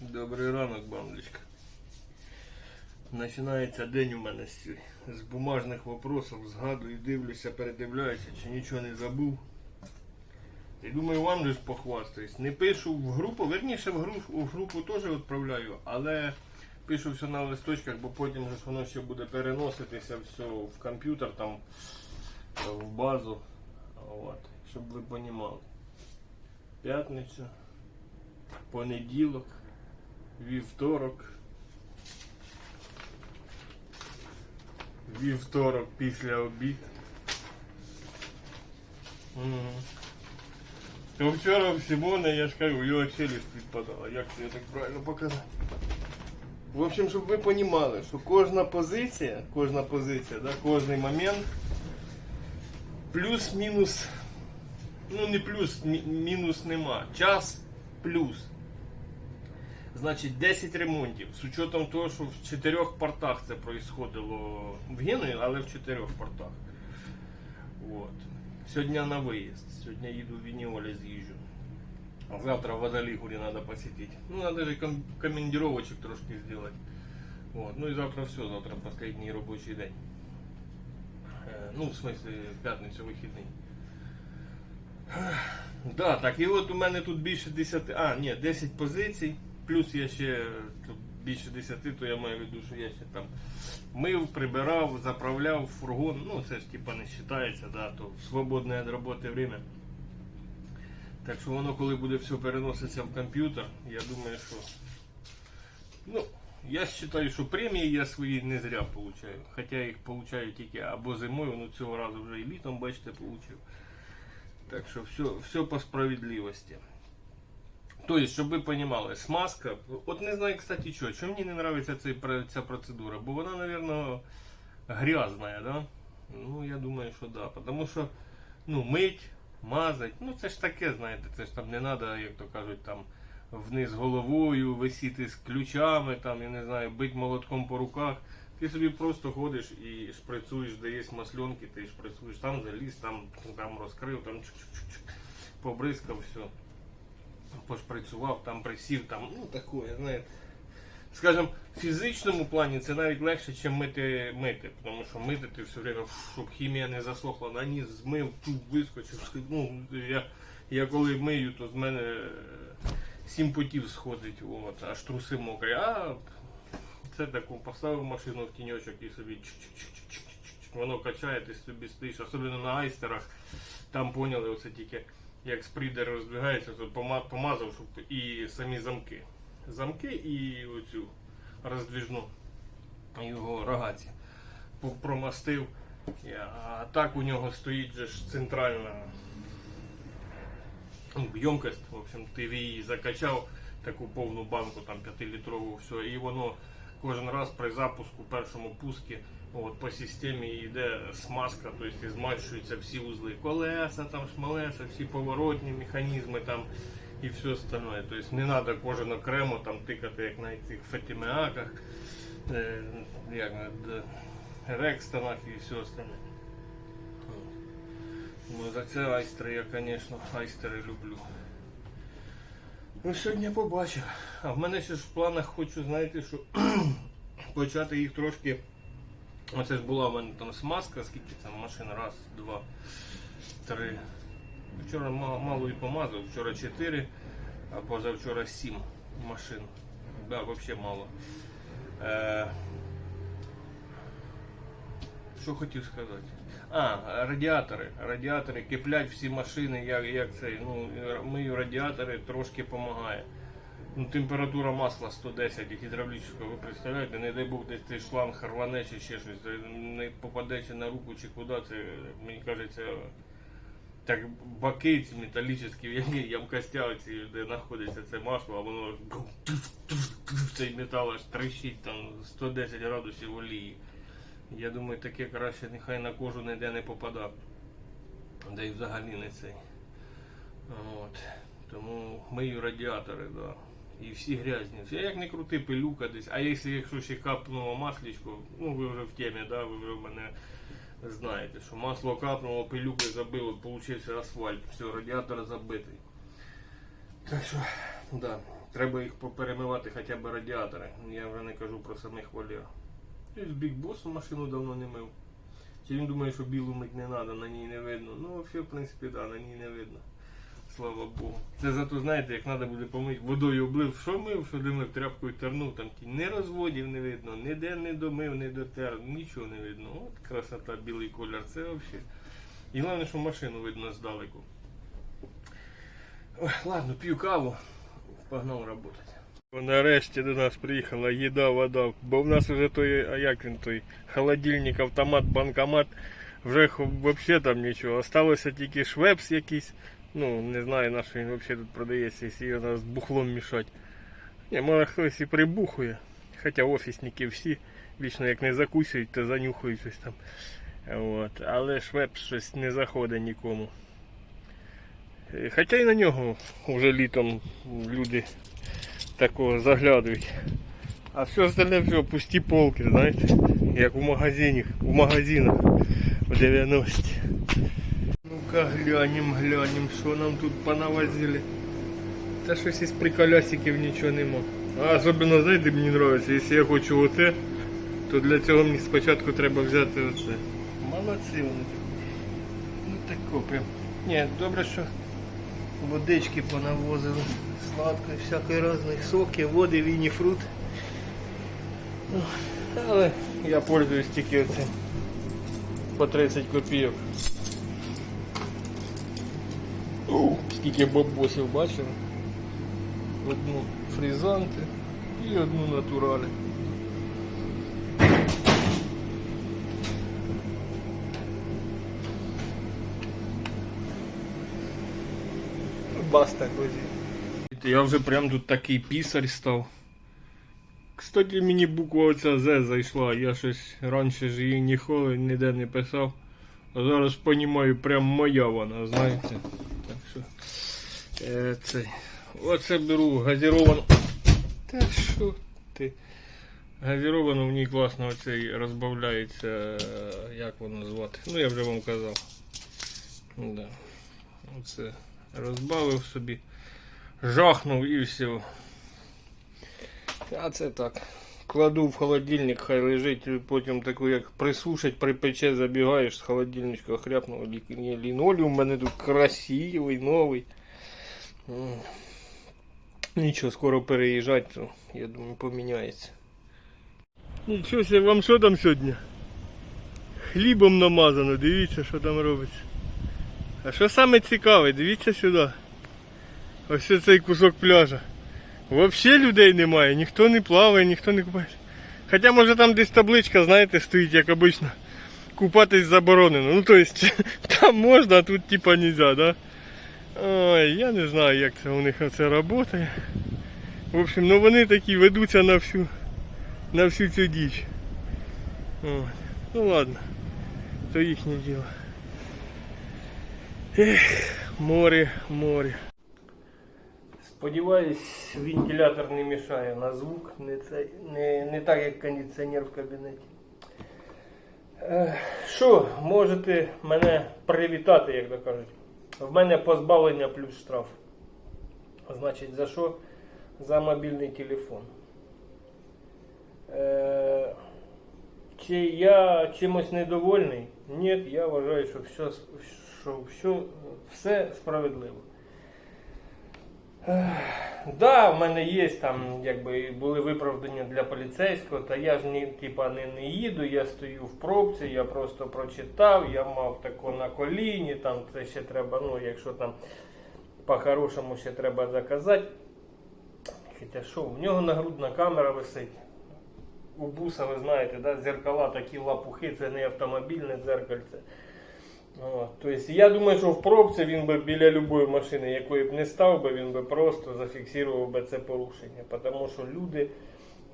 Добрий ранок, бамблечка. Починається день у мене з, бумажних вопросів, згадую, дивлюся, передивляюся, чи нічого не забув. І думаю, вам же ж похвастаюсь. Не пишу в групу, верніше в групу, в групу теж відправляю, але пишу все на листочках, бо потім ж воно ще буде переноситися все в комп'ютер, там, в базу. От, щоб ви понімали. П'ятниця, понеділок, вівторок. Вівторок після обід. Мгм. То вчора в Симона, я ж кажу, його челюсть відпадала. Як це я так правильно показати? В общем, щоб ви розуміли, що кожна позиція, кожна позиція, да, кожний момент плюс-мінус, ну не плюс, мі- мінус нема. Час плюс. Значить, 10 ремонтів. З учетом того, що в чотирьох портах це происходило в Генуї, але в чотирьох портах. От. Сьогодні на виїзд. Сьогодні їду в Віньолі з'їжджу. А завтра в Водолігурі треба посетити. Ну, треба же ком- командировочек трошки зробити. Вот. Ну і завтра все, завтра останній робочий день. Е, Ну, в смысле, п'ятницю вихідний. Да, так, і от у мене тут більше 10, а, ні, 10 позицій, плюс я ще більше 10, то я маю в виду, що я ще там мив, прибирав, заправляв фургон, ну це ж типа не вважається, да, то в свободне від роботи время. Так що воно, коли буде все переноситися в комп'ютер, я думаю, що. Ну, я вважаю, що премії я свої не зря получаю. Хоча їх получаю тільки або зимою, ну цього разу вже і літом, бачите, получив. Так що все, все по справедливости. Тобто, щоб ви розуміли, смазка. От не знаю, кстати, що, чому мені не подобається ця процедура, бо вона, мабуть, грязная, да? Ну, я думаю, що да. Потому що, ну, мить, мазать, ну це ж таке, знаєте, це ж там не треба, як то кажуть, там вниз головою, висіти з ключами, там, я не знаю, бить молотком по руках. Ти собі просто ходиш і шприцуєш, де є масленки, ти шприцуєш, там заліз, там, там розкрив, там чук-чук-чук, побризкав все, пошприцював, там присів, там, ну таке, знаєте. Скажем, в фізичному плані це навіть легше, ніж мити, мити, тому що мити ти все время, щоб хімія не засохла, на ніс змив, тут вискочив. Ну, я, я коли мию, то з мене е, сім потів сходить, от, аж труси мокрі. А це таку поставив машину в тіньочок і собі воно качає, ти собі стоїш, особливо на айстерах. Там поняли, оце тільки як спрідер роздвигається, то помазав, щоб і самі замки. Замки і оцю роздвіжну його рогаці промастив. А так у нього стоїть же ж центральна ну, ємкость. В общем, ти її закачав таку повну банку, там 5-літрову, все, і воно кожен раз при запуску, першому пуску, от, по системі йде смазка, тобто змащуються всі узли. Колеса, там, шмалеса, всі поворотні механізми там і все остальное. Тобто не треба кожен окремо там тикати, як на цих фатімеаках, е, як на рекстонах і все остальне. Ну, за це айстери я, звісно, айстери люблю. Ну, сьогодні побачив. А в мене ще ж в планах хочу, знаєте, що почати їх трошки. Оце ж була в мене там смазка, скільки там машин, раз, два, три. Вчора мало і помазав, вчора чотири, а позавчора сім машин. Да, взагалі мало. Е, що хотів сказати? А, радіатори. Радіатори киплять всі машини, як, як це, ну, мию радіатори трошки допомагає. Ну, температура масла 110 гідравлічного, ви представляєте, не дай Бог десь цей шланг рване чи ще щось, не попаде чи на руку чи куди, це, мені кажеться, так баки ці металічні, які ямкостя ці, де знаходиться це масло, а воно цей метал аж трещить там 110 градусів олії. Я думаю, таке краще нехай на кожу ніде не попадав. Да і взагалі не цей. От. Тому мию радіатори, да. І всі грязні. Всі, як не крути, пилюка десь. А якщо, якщо ще капнуло маслічко, ну ви вже в темі, да, ви вже в мене знаєте, що масло капнуло, пилюкою забило, получився асфальт, все, радіатор забитий. Так що, да. Треба їх поперемивати хоча б радіатори. Я вже не кажу про самих вольєр. І з бікбосом машину давно не мив. Чи він думає, що білу мить не треба, на ній не видно. Ну, взагалі, в принципі, да, на ній не видно. Слава Богу. Це зато, знаєте, як треба буде помити, водою облив, що мив, що димив, тряпкою тернув, там ні розводів не видно, ніде не домив, не дотер, нічого не видно. От красота, білий колір, це взагалі. І головне, що машину видно здалеку. Ой, ладно, п'ю каву, погнав працювати. Нарешті до нас приїхала їда, вода, бо в нас вже той, а як він той, холодильник, автомат, банкомат, вже взагалі там нічого. Осталося тільки швепс якийсь. Ну, не знаю, на що він взагалі тут продається, якщо його з бухлом мішати. Ні, може хтось і прибухує. Хоча офісники всі вічно як не закусують, то занюхають щось там. От. Але швепс щось не заходить нікому. Е, Хоча і на нього вже літом люди такого заглядують. А все остальне все пусті полки, знаєте, як у магазинах, у магазинах в 90-ті. Ну-ка глянем, глянем, що нам тут понавозили. Та щось із приколясиків нічого нема. А особливо, знаєте, мені подобається, якщо я хочу оте, то для цього мені спочатку треба взяти оце. Молодці вони. Ну тако прям. Ні, добре, що водички понавозили. Сладкої, всякої різних соки, води, вініфрут. Ну, Але я пользуюсь тільки оцим. По 30 копійок. Ух, скільки бабосів бачили. Одну фрізанти і одну натуралі. Баста козі. Я вже прям тут такий пісарь став. Кстати, мені буква оця З зайшла, я щось раніше ж її ніколи ніде не писав. А зараз розумію, прям моя вона, знаєте. Що. Е, це. Оце беру газіровану. Та що ти? Газіровану в ній класно оцей розбавляється, як воно звати. Ну я вже вам казав. Да. Оце розбавив собі, жахнув і все. А це так. Кладу в холодильник, хай лежить, потім таку як присушить, припече, забігаєш з холодильничка, хряпнув лі- ні, лінолеум у мене тут красивий, новий. Нічого, скоро переїжджати, я думаю поміняється. Нічого себе, вам що там сьогодні? Хлібом намазано, дивіться, що там робиться. А що саме цікаве, дивіться сюди. Ось цей кусок пляжа. Взагалі людей немає, ніхто не плаває, ніхто не купає. Хоча може там десь табличка, знаєте, стоїть, як обично. Купатись заборонено. Ну то есть там можна, а тут типа нельзя, да? Ой, я не знаю, як це у них це працює. В общем, ну вони такі ведуться на всю на всю цю діч. От. Ну ладно, то їхнє діло. Ех, море, море. Сподіваюсь, вентилятор не мішає на звук, не, це, не, не так як кондиціонер в кабінеті. Що, можете мене привітати, як то кажуть. В мене позбавлення плюс штраф. Значить, за що? За мобільний телефон. Е, чи я чимось недовольний? Ні, я вважаю, що все, що все справедливо. Да, в мене є там, якби були виправдання для поліцейського, та я ж ні, типа не, не їду, я стою в пробці, я просто прочитав, я мав тако на коліні, там це ще треба, ну якщо там по-хорошому ще треба заказати. Хоча що, в нього нагрудна камера висить. У буса, ви знаєте, да, зеркала такі лапухи, це не автомобільне дзеркальце. От, тобто, я думаю, що в пробці він би біля любої машини, якої б не став би, він би просто зафіксував би це порушення. Тому що люди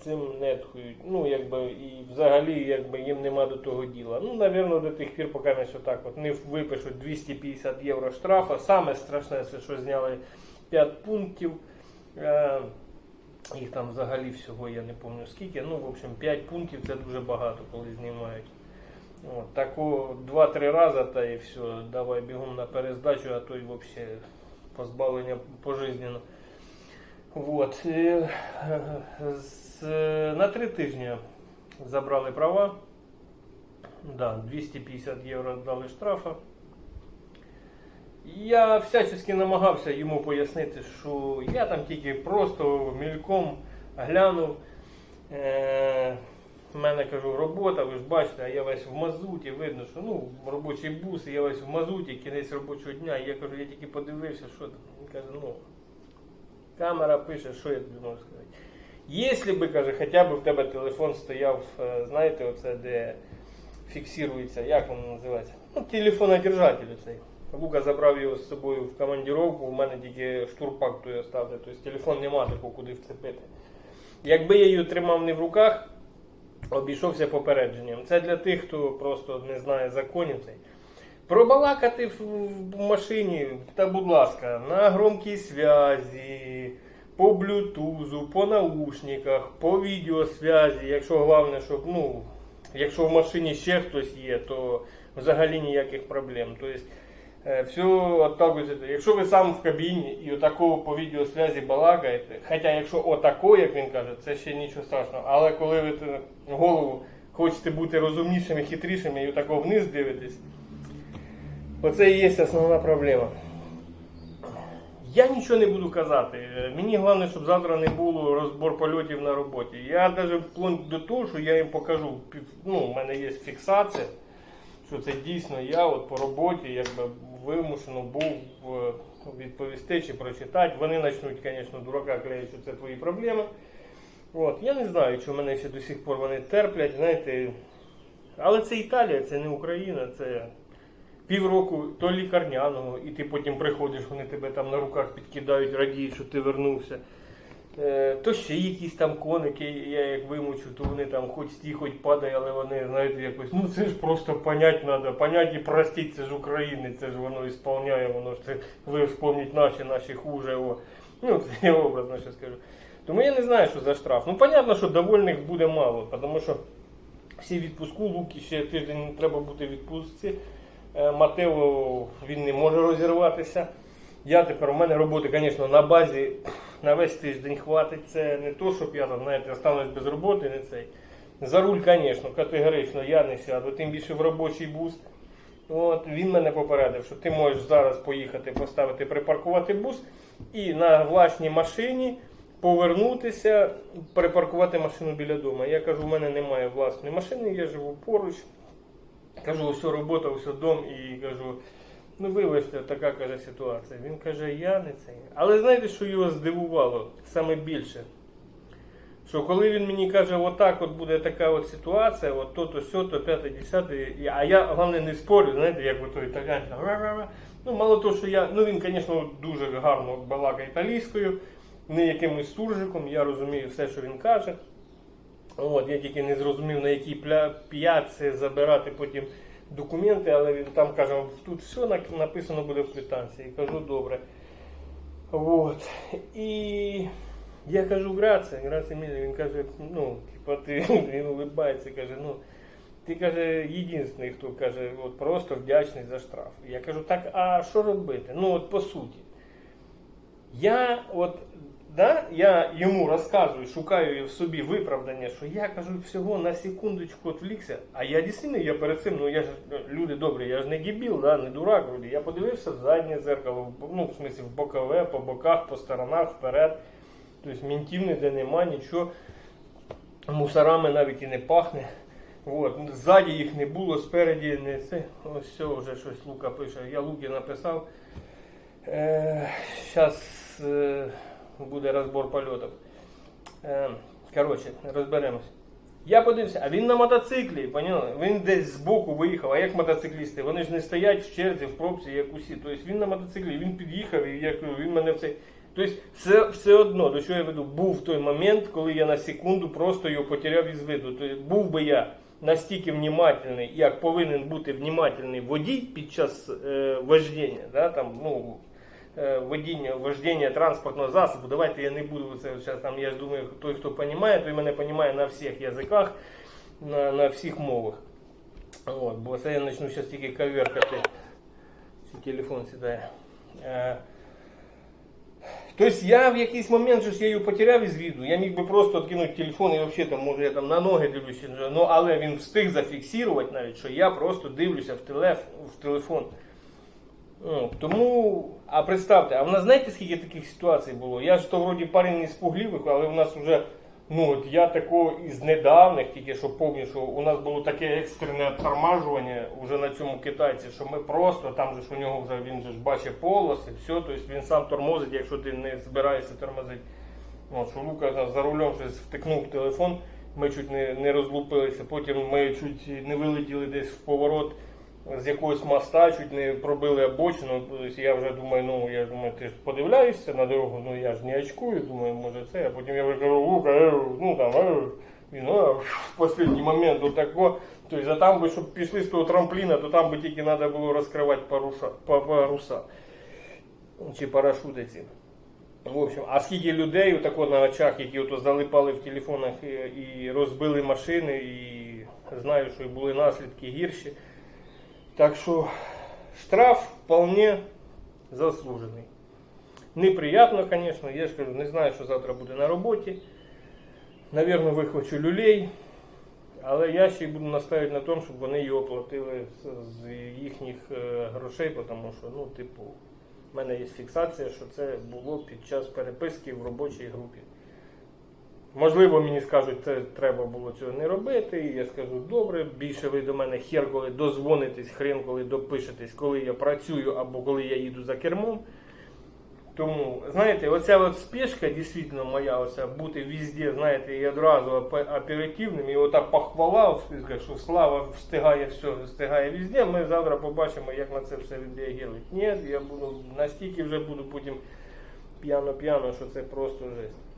цим нетхують. Ну, якби, і взагалі якби, їм нема до того діла. Ну, напевно, до тих пір, поки не так от не випишуть 250 євро штрафа. Саме страшне, це що зняли 5 пунктів. Е, їх там взагалі всього я не пам'ятаю скільки. Ну, в общем, 5 пунктів це дуже багато, коли знімають. От, таку 2-3 рази та і все, давай бігом на перездачу, а то й взагалі позбавлення пожизненно. Вот. І, е, з, на три тижні забрали права. Да, 250 євро дали штрафа. Я всячески намагався йому пояснити, що я там тільки просто мільком глянув. Е, в мене кажу, робота, ви ж бачите, а я весь в мазуті, видно, що ну, робочий бус, я весь в мазуті, кінець робочого дня. Я кажу, я тільки подивився, що там. Він каже, ну, камера пише, що я тобі можу сказати. Якщо би, каже, хоча б в тебе телефон стояв, е, знаєте, оце де фіксується, як воно називається? Ну, телефонодержатель цей. Лука забрав його з собою в командировку, у мене тільки штурпак той остався, тобто телефон нема такого куди вцепити. Якби я її тримав не в руках, обійшовся попередженням. Це для тих, хто просто не знає законів. Пробалакати в, машині, та будь ласка, на громкій зв'язі, по блютузу, по наушниках, по відеосвязі, якщо головне, щоб, ну, якщо в машині ще хтось є, то взагалі ніяких проблем. Тобто, все отталкується. Якщо ви сам в кабіні і отакого по відеосвязі балакаєте, хоча якщо отако, як він каже, це ще нічого страшного. Але коли ви голову хочете бути розумнішими, хитрішими і отако вниз дивитесь, оце і є основна проблема. Я нічого не буду казати. Е, Мені головне, щоб завтра не було розбор польотів на роботі. Я навіть вплоть до того, що я їм покажу, ну, у мене є фіксація, що це дійсно я от по роботі якби вимушено був е, відповісти чи прочитати. Вони почнуть, звісно, дурака клеїти, що це твої проблеми. От, я не знаю, чи мене ще до сих пор вони терплять, знаєте. Але це Італія, це не Україна, це півроку то лікарняного, і ти потім приходиш, вони тебе там на руках підкидають, радіють, що ти вернувся. Е, то ще якісь там коники, я як вимучу, то вони там хоч стій, хоч падає, але вони, знаєте, якось, ну це ж просто понять треба, понять і простіть, це ж України, це ж воно ісполняє, воно ж це ви вспомніть наші, наші хуже. О. Ну, це я образно ще скажу. Тому я не знаю, що за штраф. Ну, понятно, що довольних буде мало, тому що всі в відпуску, Луки ще тиждень треба бути в відпустці. Е, Матео він не може розірватися. Я тепер у мене роботи, звісно, на базі на весь тиждень хватить. Це не то, щоб я там, знаєте, останусь без роботи, не цей. За руль, звісно, категорично я не сяду, тим більше в робочий бус. От, він мене попередив, що ти можеш зараз поїхати, поставити, припаркувати бус і на власній машині повернутися, припаркувати машину біля дому. Я кажу, у мене немає власної машини, я живу поруч. Кажу, ось робота, ось дом і кажу, ну вибачте, така каже ситуація. Він каже, я не це. Але знаєте, що його здивувало саме більше? Що коли він мені каже, отак от буде така от ситуація, от то-то, сьо-то, п'яте, десяте, а я головне не спорю, знаєте, як ото італіянці. Ну, мало того, що я, ну він, звісно, дуже гарно балакає італійською, не якимось суржиком, я розумію все, що він каже. От, я тільки не зрозумів, на якій пля- п'ятці забирати потім документи, але він там каже, тут все написано буде в квитанції. Кажу, добре. От. І я кажу, грація, грація мілі. Він каже, ну, типа ти він улибається, каже, ну. Ти каже, єдиний, хто каже, от просто вдячний за штраф. Я кажу, так, а що робити? Ну, от по суті. Я от, да, я йому розказую, шукаю в собі виправдання, що я кажу всього на секундочку відвлікся, а я дійсно, я перед цим, ну я ж люди добрі, я ж не дебіл, да, не дурак вроді. Я подивився в заднє зеркало, ну, в смислі, в бокове, по боках, по сторонах, вперед. Тобто мінтів ніде нема, нічого. Мусорами навіть і не пахне. От, ззаді їх не було, спереді не це. Ось все, вже щось Лука пише. Я Луки написав. Зараз е, буде розбор польотів. Е, коротше, розберемось. Я подивився, а він на мотоциклі, поняли? Він десь збоку виїхав, а як мотоциклісти? Вони ж не стоять в черзі, в пробці, як усі. Тобто він на мотоциклі, він під'їхав і як він мене в цей. Тобто все, все одно, до чого я веду, був той момент, коли я на секунду просто його потеряв із виду. Тобто був би я настільки внимательний, як повинен бути внимательний водій під час е, вождення, да, там, ну, водіння, вождення транспортного засобу. Давайте я не буду це зараз там, я ж думаю, той, хто розуміє, той мене розуміє на всіх язиках, на, на всіх мовах. От, бо це я почну зараз тільки коверкати. Телефон сідає. Е, Тобто я в якийсь момент ж я її потеряв із віду. Я міг би просто відкинути телефон і взагалі там, може я там на ноги дивлюся. Ну, але він встиг зафіксувати навіть, що я просто дивлюся в телефон. Ну, тому, а представте, а в нас знаєте, скільки таких ситуацій було? Я ж то вроді парень не з пугливих, але в нас вже, ну от я такого із недавних, тільки що пам'ятаю, що у нас було таке екстрене тормажування вже на цьому китайці, що ми просто, там же ж у нього вже він же ж бачить полоси, все, тобто він сам тормозить, якщо ти не збираєшся тормозити. От, що Лука за рулем щось втикнув телефон, ми чуть не, не розлупилися, потім ми чуть не вилетіли десь в поворот з якогось моста, чуть не пробили обочину. Тобто я вже думаю, ну я думаю, ти ж подивляєшся на дорогу, ну я ж не очкую, думаю, може це. А потім я вже кажу, Лука, е, ну там, е, він е, в останній момент отако. Тобто, а там би, щоб пішли з того трампліна, то там би тільки треба було розкривати паруша, па- паруса чи парашути ці. В общем, а скільки людей отако на очах, які ото залипали в телефонах і, і розбили машини, і знаю, що були наслідки гірші. Так що штраф вполне заслужений. Неприятно, звісно, я ж кажу, не знаю, що завтра буде на роботі. Навірно, вихвачу люлей. Але я ще й буду наставити на тому, щоб вони його платили з їхніх е, грошей, тому що, ну, типу, в мене є фіксація, що це було під час переписки в робочій групі. Можливо, мені скажуть, це треба було цього не робити. І я скажу, добре, більше ви до мене хер, коли дозвонитесь, хрен, коли допишетесь, коли я працюю або коли я їду за кермом. Тому, знаєте, оця от спешка, дійсно моя, оця бути везде, знаєте, і одразу опе- оперативним, і ота похвала що слава встигає все, встигає везде, ми завтра побачимо, як на це все відреагують. Ні, я буду настільки вже буду потім п'яно-п'яно, що це просто жесть.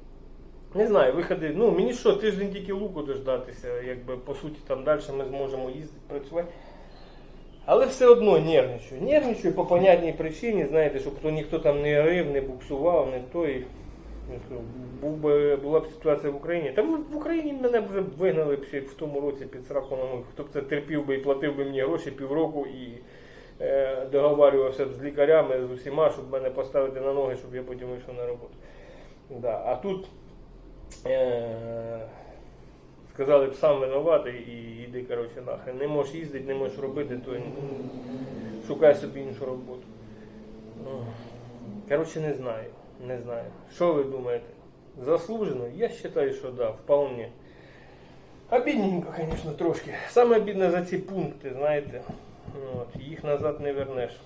Не знаю, виходи. Ну, мені що, тиждень тільки луку дождатися, якби по суті там далі ми зможемо їздити, працювати. Але все одно нервничаю. Нервничаю по понятній причині, знаєте, щоб то ніхто там не рив, не буксував, не той. Ну, Був би, була б ситуація в Україні. Та в Україні мене б вже вигнали б ще в тому році під сраку на ноги. Хто б це терпів би і платив би мені гроші півроку і е, договарювався з лікарями, з усіма, щоб мене поставити на ноги, щоб я потім вийшов на роботу. Да. А тут сказали б сам винуватий і йди, коротше, нахрен. Не можеш їздити, не можеш робити, то шукай собі іншу роботу. Ну, Коротше, не знаю. Не знаю. Що ви думаєте? Заслужено? Я вважаю, що да, вполне. Обідненько, звісно, трошки. Саме обідне за ці пункти, знаєте. Ну, От, їх назад не вернеш.